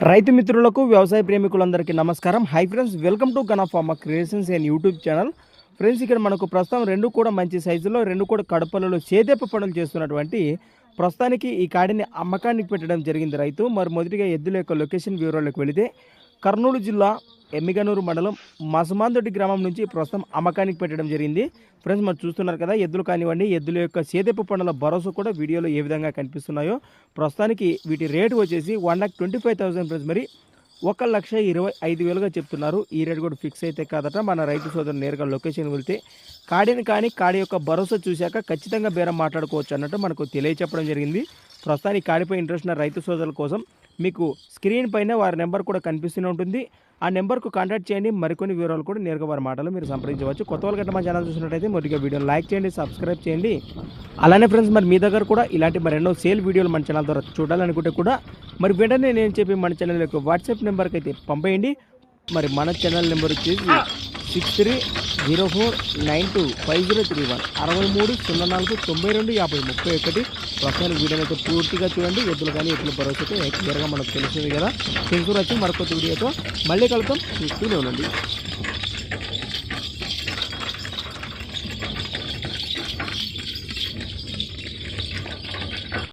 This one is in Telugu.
రైతు మిత్రులకు వ్యవసాయ ప్రేమికులందరికీ నమస్కారం. Hi friends welcome to gun creations and YouTube channel friends ఇక్కడ మనకు ప్రస్తుతం రెండు కూడా మంచి సైజులో రెండు కూడా కడపలలో చేదెప్ప పనులు చేస్తున్నటువంటి ప్రస్తుతానికి ఈ కాడిని అమ్మకానికి పెట్టడం జరిగింది రైతు. మరి మొదటిగా ఎద్దుల యొక్క లొకేషన్ వివరాలకు వెళితే కర్నూలు జిల్లా ఎమ్మిగనూరు మండలం మసమాందొడ్డి గ్రామం నుంచి ప్రస్తుతం అమ్మకానికి పెట్టడం జరిగింది. ఫ్రెండ్స్ మరి చూస్తున్నారు కదా ఎద్దులు కానివ్వండి ఎద్దుల యొక్క సేదెప్పు పండుల భరోసా కూడా వీడియోలో ఏ విధంగా కనిపిస్తున్నాయో. ప్రస్తుతానికి వీటి రేటు వచ్చేసి one lakh twenty five thousand friends మరి ఒక లక్ష ఇరవై ఐదు వేలుగా చెప్తున్నారు. ఈ రేటు కూడా ఫిక్స్ అయితే కాదట. మన రైతు సోదరు నేరుగా లొకేషన్ వెళ్తే కాడిని కానీ కాడి యొక్క భరోసా చూశాక ఖచ్చితంగా బేరం మాట్లాడుకోవచ్చు అన్నట్టు మనకు తెలియచెప్పడం జరిగింది. ప్రస్తుతానికి కాడిపై ఇంట్రెస్ట్ ఉన్న రైతు సోదరుల కోసం మీకు స్క్రీన్ పైన వారి నెంబర్ కూడా కనిపిస్తూనే ఉంటుంది. ఆ నెంబర్కు కాంటాక్ట్ చేయండి. మరికొన్ని వివరాలు కూడా నేరుగా వారి మాటలు మీరు సంప్రదించవచ్చు. కొత్త వాళ్ళ గట్ట మా ఛానల్ చూసినట్టయితే మొదటిగా వీడియోని లైక్ చేయండి సబ్స్క్రైబ్ చేయండి. అలానే ఫ్రెండ్స్ మరి మీ దగ్గర కూడా ఇలాంటి మరెన్నో సేల్ వీడియోలు మన ఛానల్ ద్వారా చూడాలనుకుంటే కూడా మరి వెంటనే నేను చెప్పి మన ఛానల్ యొక్క వాట్సాప్ నెంబర్కి అయితే పంపేయండి. మరి మన ఛానల్ నెంబర్ వచ్చేసి six three zero four nine two five zero three one అరవై మూడు సున్నా నాలుగు తొంభై రెండు యాభై ముప్పై ఒకటి ప్రస్తుతానికి వీడియోని పూర్తిగా చూడండి. ఎద్దులు కానీ ఎద్దుల భరోసాతో క్లియర్గా మనకు తెలిసింది కదా. తెలుసు వచ్చి మరొక వీడియోతో మళ్ళీ కలుద్దాం. చూస్తూనే ఉండండి.